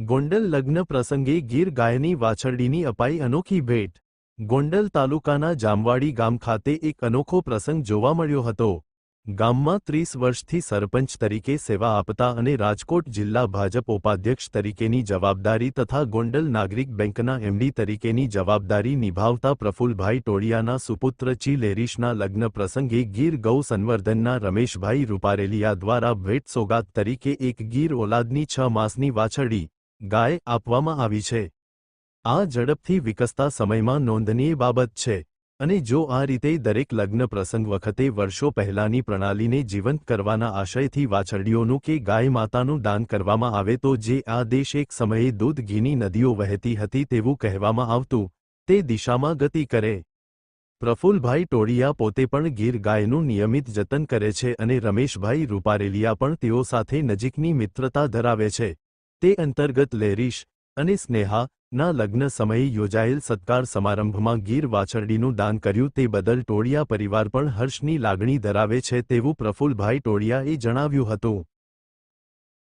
ગોંડલ લગ્ન પ્રસંગે ગીર ગાયની વાછરડીની અપાઈ અનોખી ભેટ. ગોંડલ તાલુકાના જામવાડી ગામ ખાતે એક અનોખો પ્રસંગ જોવા મળ્યો હતો. ગામમાં ત્રીસ વર્ષથી સરપંચ તરીકે સેવા આપતા અને રાજકોટ જિલ્લા ભાજપ ઉપાધ્યક્ષ તરીકેની જવાબદારી તથા ગોંડલ નાગરિક બેંકના એમડી તરીકેની જવાબદારી નિભાવતા પ્રફુલભાઈ ટોળિયાના સુપુત્ર ચી લેરીશના લગ્ન પ્રસંગે ગીર ગૌ સંવર્ધનના રમેશભાઈ રૂપારેલિયા દ્વારા ભેટ સોગાત તરીકે એક ગીર ઓલાદની છ માસની વાછરડી ગાય આપવામાં આવી છે. આ ઝડપથી વિકસતા સમયમાં નોંધનીય બાબત છે અને જો આ રીતે દરેક લગ્ન પ્રસંગ વખતે વર્ષો પહેલાની પ્રણાલીને જીવંત કરવાના આશયથી વાછરડીઓનું કે ગાય માતાનું દાન કરવામાં આવે તો જે આ દેશ એક સમયે દૂધ ઘીની નદીઓ વહેતી હતી તેવું કહેવામાં આવતું, તે દિશામાં ગતિ કરે. પ્રફુલભાઈ ટોળિયા પોતે પણ ગીર ગાયનું નિયમિત જતન કરે છે અને રમેશભાઈ રૂપારેલિયા પણ તેઓ સાથે નજીકની મિત્રતા ધરાવે છે. તે અંતર્ગત લેરીશ અને સ્નેહા ના લગ્ન સમયે યોજાયેલ સત્કાર સમારંભમાં ગીર વાછરડીનું દાન કર્યું તે બદલ ટોળિયા પરિવાર પણ હર્ષની લાગણી ધરાવે છે તેવું પ્રફુલભાઈ ટોળિયાએ જણાવ્યું હતું.